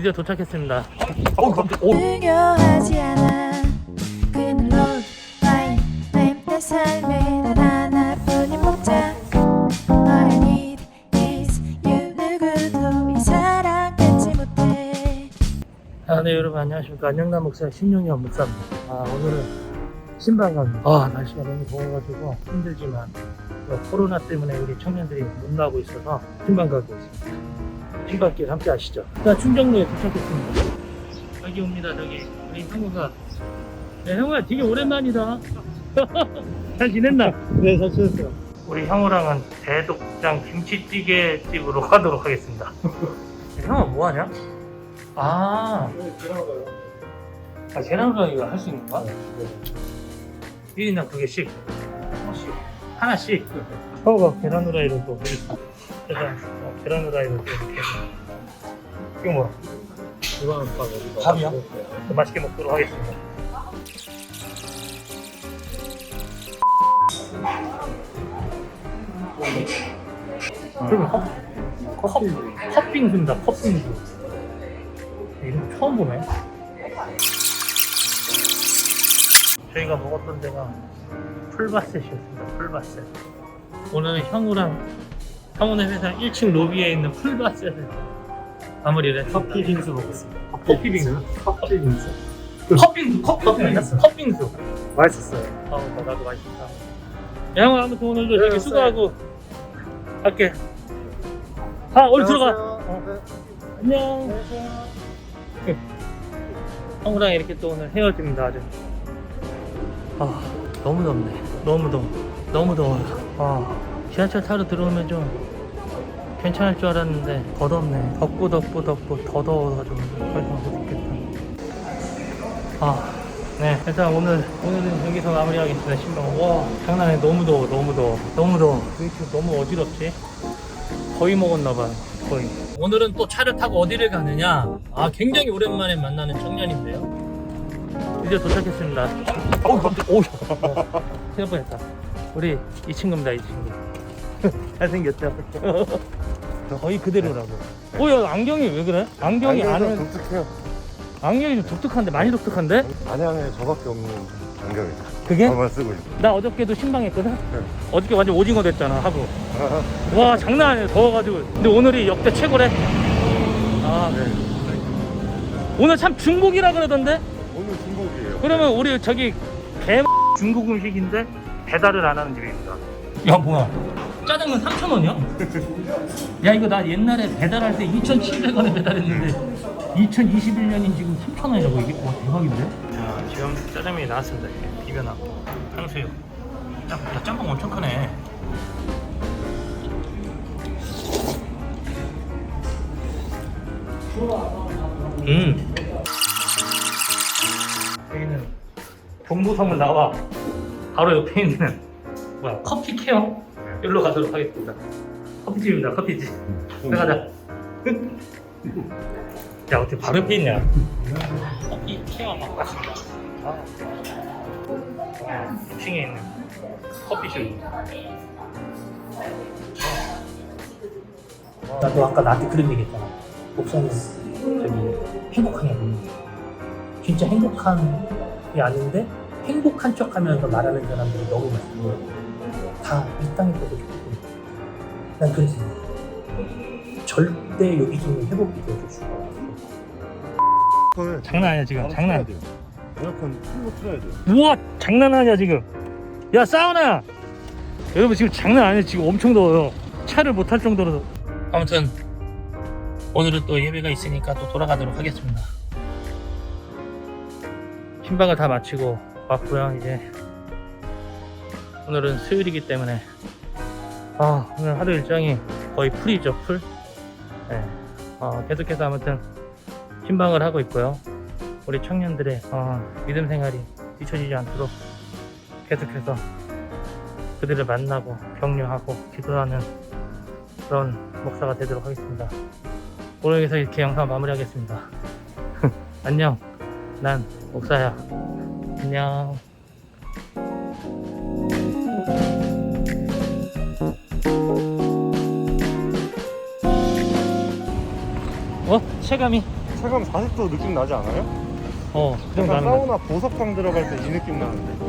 드디어 도착했습니다. 어, 깜짝. 오. 중요하지 않아 그늘로 와인 내 삶의 단 하나뿐인 목장 All I need is you 누구도 이 사랑 끊지 못해 아, 네, 여러분 안녕하십니까. 안녕남 목사의 신용현 목사입니다. 아, 오늘은 신방 갑니다. 아, 날씨가 너무 더워가지고 힘들지만 또 코로나 때문에 우리 청년들이 못 나오고 있어서 신방 가고 있습니다. 신방길 함께 하시죠. 자, 충정로에 도착했습니다. 여기 옵니다, 저기. 우리 형우가. 네, 형우야, 되게 오랜만이다. 잘 지냈나? 네, 잘 지냈어요. 우리 형우랑은 대독장 김치찌개 집으로 가도록 하겠습니다. 형아 뭐 하냐? 아, 네, 들어가요. 아 계란후라이 이거 할 수 있는 거야? 네. 1인당 두 개씩. 하나씩. 하나씩. 형우가 계란후라이를 또 해줬어. 계란후라이를 또 이렇게. 이거 뭐야? 이거는 밥? 밥이요? 또 맛있게 먹도록 하겠습니다. 그리고 컵, 컵, 컵빙수입니다, 컵빙수. 이름 처음 보네. 저희가 먹었던 데가 풀바셋이었습니다, 풀바셋. 오늘은 형우랑 형우네 회사 1층 로비에 있는 풀바셋을 마무리를. 커피 빙수 먹었습니다. 커피 빙수? 커피 빙수. 컵빙수, 컵빙수 아니었어? 컵빙수. 맛있었어요. 어, 나도 맛있다. 야, 형 아무튼 오늘도 되게 네, 수고하고 갈게. 아, 얼른 들어가. 어. 안녕. 형우랑 이렇게 또 오늘 헤어집니다, 아주. 아, 너무 덥네. 너무 더워. 너무 더워요. 아, 지하철 타러 들어오면 좀 괜찮을 줄 알았는데 더 덥네. 덥고 덥고 덥고 더 더워가지고 더 이상 못 있겠다. 아, 네. 일단 오늘, 오늘은 여기서 마무리하겠습니다. 신방. 와, 장난 아니야. 너무 더워, 너무 더워. 너무 더워. 왜 이렇게 너무 어지럽지? 거의 먹었나봐요. 거의. 오늘은 또 차를 타고 어디를 가느냐? 아, 굉장히 오랜만에 만나는 청년인데요. 드디어 도착했습니다. 어우, 깜짝, 오우. 어, 생각 뻔했다. 우리 이 친구입니다, 이 친구. 잘생겼죠? 거의 그대로라고. 오, 야, 안경이 왜 그래? 안경이 안에, 독특해요. 안경이 좀 독특한데, 많이 독특한데? 안양에 저밖에 없는 안경이죠. 그게? 저만 쓰고 있어요. 나 어저께도 신방했거든? 네. 어저께 완전 오징어 됐잖아, 하고. 와, 장난 아니야, 더워가지고. 근데 오늘이 역대 최고래. 아, 네. 오늘 참 중국이라 그러던데? 오늘 중국이에요. 그러면 우리 저기 개 중국 음식인데 배달을 안 하는 집입니다. 야, 뭐야. 짜장면 3,000원이야? 야, 이거 나 옛날에 배달할 때 2,700원에 배달했는데 2021년인 지금 3,000원이라고 이게? 와, 대박인데? 자, 지금 짜장면이 나왔습니다. 이렇게 비벼놨고. 탕수육. 야, 야, 짬뽕 엄청 크네. 음. 여기는 동부성을 나와 바로 옆에 있는 뭐야 커피 케어 여기로 가도록 하겠습니다. 커피집입니다. 커피집. 나가자. 야 어떻게 바로 옆에 있냐? 커피 케어 막 왔습니다. 아. 2층에 있는 커피숍. 나도 아까 나한테 그런 얘기 했잖아. 목사님 저기 행복하냐고. 진짜 행복한 게 아닌데 행복한 척 하면서 말하는 사람들이 너무 많고 다이 땅에 떠도 좋고 난 그래서 절대 여기저기 회복이 되어줄 없어. 에어컨을 장난 아니야 지금 바로 장난. 틀어야 돼요. 에어컨 풀고 틀어야 돼요. 우와 장난 아니야 지금. 야 사우나. 여러분 지금 장난 아니야 지금 엄청 더워요. 차를 못 탈 정도로. 아무튼 오늘은 또 예배가 있으니까 또 돌아가도록 하겠습니다. 신방을 다 마치고 왔고요 이제 오늘은 수요일이기 때문에 아 오늘 하루 일정이 거의 풀이죠 풀. 네. 어, 계속해서 아무튼 신방을 하고 있고요. 우리 청년들의 어, 믿음 생활이 뒤처지지 않도록 계속해서 그들을 만나고 격려하고 기도하는 그런 목사가 되도록 하겠습니다. 오늘 여기서 이렇게 영상 마무리하겠습니다. 안녕. 난 목사야. 안녕. 어? 체감이 체감 40도 느낌 나지 않아요? 어, 그 정도 약간 나는 거 사우나 보석방 들어갈 때 이 느낌 나는데